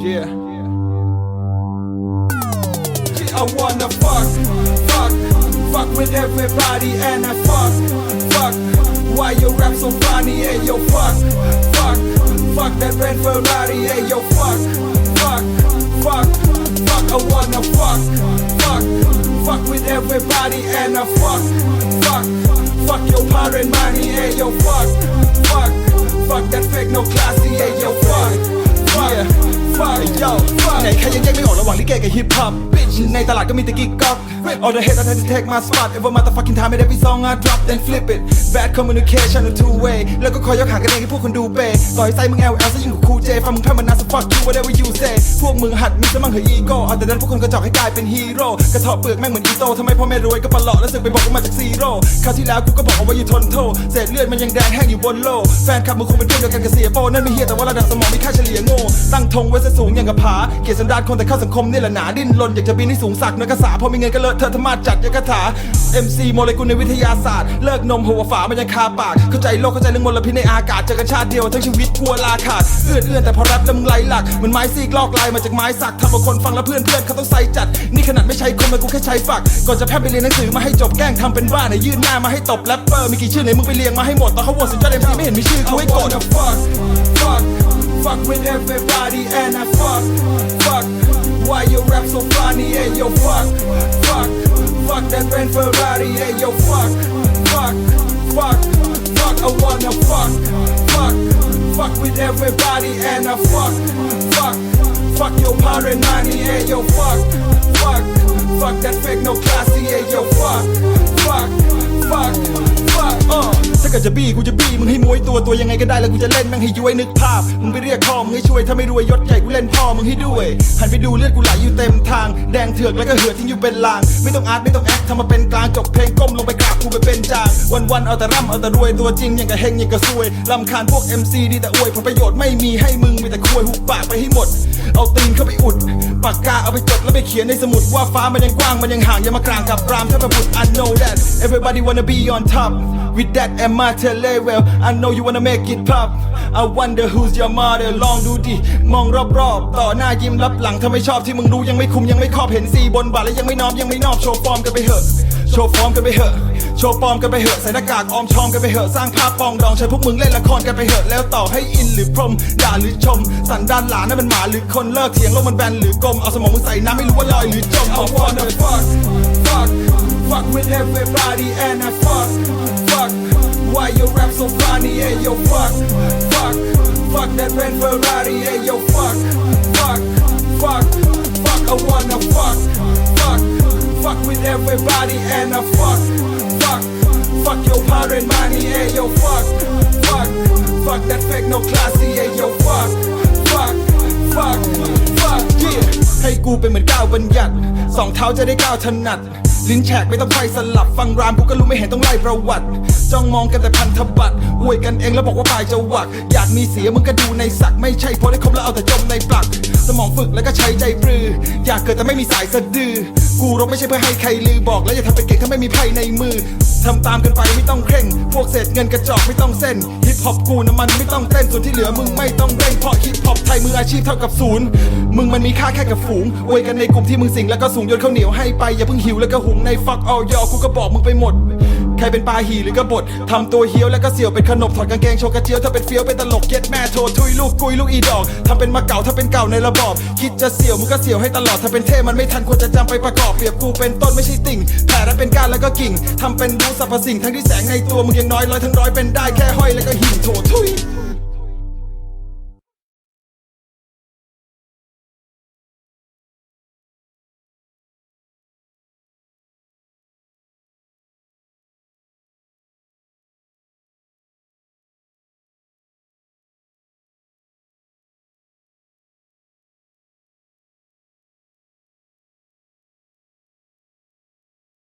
Yeah. I wanna fuck, fuck, fuck with everybody and I fuck, fuck. Why you rap so funny? Hey yo, fuck, fuck, fuck that red Ferrari. Hey yo, fuck, fuck, fuck, fuck. I wanna fuck, fuck, fuck with everybody and I fuck, fuck, fuck your power and money. Hey yo, fuck, fuck, fuck that fake no class yo, fuck. ไหนใครยังแยกไม่ออกระหว่างลิเกกับฮิปฮอปในตลาดก็มีแต่กิ๊กก๊อก All the hate I try to take my spot Every motherfucking time and every song I drop then flip it Bad communication a two way แล้วก็คอยยกหางกันเองให้พวกคนดูเปย์ต่อยไส้มึง LL ซะยิ่งกว่าคูเจฟังมึงแพ้มันนาส fuck you whatever you say พวกมึงหัดมีสมั่งเหอะอีโก้เอาแต่ดันพวกคนกระจอกให้กลายเป็นฮีโร่กระเทาะเปลือกแม่งเหมือนอีโต้ทำไมพ่อแม่รวยก็ปลาะแล้วสึกไปบอกว่ามาจากซีโร่คราวที่แล้วกูก็บอกเอาไว้อยู่ทนโทษเศษเลือดมันยังแดงแห้งอยู่บนโลกแฟนคลับมึงคงเป็นเพื่อนเดียวกันกับเสียโป้นั่นไม่เฮียแต่ว่าระดับสมองมีค่าเฉลี่ยโง่ตั้งธงไว้ซะสูงอย่างกับผาเกียรติสันดานคนแต่เข้าสังคมนี่แหละหนาดิ้นรนอยากจะบินให้สูงสักนักกษาพอมีเงินก็เลอะเทอธรรมาจัดยังกถา MC โมเลกุลในวิทยาศาสตร์ เลิกนมหัวฝามันยังคาปาก เข้าใจโลกเข้าใจเรื่องมลพิษในอากาศเจอกันชาติเดียวทั้งชีวิตกลัวลาขาดเอื้อนเอื้อนแต่พอแรปแล้วมึงไหลหลักเหมือนไม้ซีกลอกลายมาจากไม้สักทำเอาคนฟังแล้วเพื่อนเพื่อนเขาต้องใส่จัด นี่ขนาดไม่ใช่คนมันกูแค่ใช้ฝักก่อนจะแพร่ไปเรียนหนังสือมาให้จบแกล้งทำเป็นบ้าไหนยื่นหน้ามาให้ตบแรปเปอร์มีกี่ชื่อไหนมึงไปเรียงมาให้หมดตอนเขาโหวตสุดยอด MC ไม่เห็นมีชื่อกูให้กด fuck, fuck, fuck with everybody and I fuck, fuck. Why you rap so funny? Hey yo, fuck, fuck, fuck that red Ferrari. Hey yo, fuck, fuck, fuck, fuck. I wanna fuck, fuck, fuck with everybody and I fuck, fuck, fuck your money. Hey yo, fuck, fuck, fuck that fake no classy. Hey yo, fuck, fuck, fuck, fuck. Uh. าเกิดจะบี้กูจะบี้มึงให้มวยตัวตัวยังไงก็ได้แล้วกูจะเล่นแม่งให้ย้วยนึกภาพมึงไปเรียกพ่อมึงให้ช่วยถ้าไม่รวยยศใหญ่กูเล่นพ่อมึงให้ด้วยหันไปดูเลือดกูไหลอยู่เต็มทาง แดงเถือกแล้วก็เหือดทิ้งอยู่เป็นลาง ไม่ต้องอาร์ตไม่ต้องแอคทำมาเป็นกลางจบเพลงก้มลงไปกราบกูไปเป็นจางวันวันๆเอาแต่ร่ำเอาแต่รวยตัวจริงย่างกับเฮงย่งกับซวยลำคาญพวก MC ดีแต่อวยผลประโยชน์ไม่มีให้มึงมีแต่ควยหุบปากไปให้หมด เอาตีนเข้าไปอุดปากกาเอาไปจดแล้วไปเขียนในสมุดว่าฟ้ามันยังกว้างมันยังห่างอย่ามากลางกับรามถ้าประบุ I know that everybody wanna be on top with that and my level I know you wanna make it pop I wonder who's your mother ลองดูดิ มองรอบๆ ต่อหน้ายิ้มรับหลังถ้าไม่ชอบที่มึงรู้ยังไม่คุมยังไม่ครอบเห็นซีบนบาทและยังไม่น้อมยังไม่นอบโชว์ฟอร์มกันไปเหอะ โชว์ฟอร์มกันไปเหอะ โชว์ปลอมกันไปเหอะ ใส่หน้ากากออมชอมกันไปเหอะ สร้างภาพปองดองใช้พวกมึงเล่นละครกันไปเหอะ แล้วต่อให้อินหรือพรมด่าหรือชม สันดานหลานนั่นเป็นหมาหรือคนเลิกเถียงโลกมันแบนหรือกลมเอาสมองมึงใส่น้ำไม่รู้ว่าลอยหรือจม I wanna fuck, fuck, fuck with everybody and I fuck, fuck. Why you rap so funny? Hey yo, fuck, fuck, fuck that red Ferrari. Hey yo, fuck, fuck, fuck, fuck. I wanna fuck, fuck, fuck with everybody and I fuck, fuck, fuck your parent money. Hey yo, fuck, fuck, fuck that fake no classy. Hey yo, fuck, กูเป็นเหมือนก้าวบัญญัติสองเท้าจะได้ก้าวถนัด ลิ้นแฉกไม่ต้องไฟสลับฟังรามกูก็รู้ไม่เห็นต้องไล่ประวัติ จ้องมองกันแต่พันธบัตรอวยกันเองแล้วบอกว่าปลายจะหวัก อยากมีเสียมึงก็ดูในสัก ไม่ใช่เพราะได้คบแล้วเอาแต่จมในปลัก สมองฝึกแล้วก็ใช้ใจปรือ อยากเกิดแต่ไม่มีสายสะดือ กูรบไม่ใช่เพื่อให้ใครลือบอกแล้วอย่าทำเป็นเก่งถ้าไม่มีไพ่ในมือทำตามกันไปไม่ต้องเคร่ง พวกเศษเงินกระจอกไม่ต้องเส้น ฮิปฮอปกูน้ำมันไม่ต้องเต้นส่วนที่เหลือมึงไม่ต้องเร่งเพราะฮิปฮอปไทยมืออาชีพเท่ากับศูนย์มึงมันมีค่าแค่กับฝูงอวยกันในกลุ่มที่มึงสิงแล้วก็สูงยนข้าวเหนียวให้ไปอย่าเพิ่งหิวแล้วก็หุงในฟักเอายอกูก็บอกมึงไปหมดใครเป็นปลาหีหรือกบฏทำตัวเฮี้ยวแล้วก็เสี่ยวเป็นขนบถอดกางเกงโชว์กระเจียวถ้าเป็นเฟี้ยวเป็นตลกเย็ดแม่โทรทุยลูกกุยลูกอีดอกทำเป็นมาเก่าถ้าเป็นเก่าในระบอบ คิดจะเสี่ยวมึงก็เสี่ยวให้ตลอดถ้าเป็นเท่มันไม่ทันควรจะจำไปประกอบเปรียบกูเป็นต้นไม่ใช่ติ่งแผ่และเป็นก้านแล้วก็กิ่งทำเป็นรู้สรรพสิ่งทั้งที่แสงในตัวมึงยังน้อยร้อยทั้งร้อยเป็นได้แค่ห้อยแล้วก็หิ่งโถทุย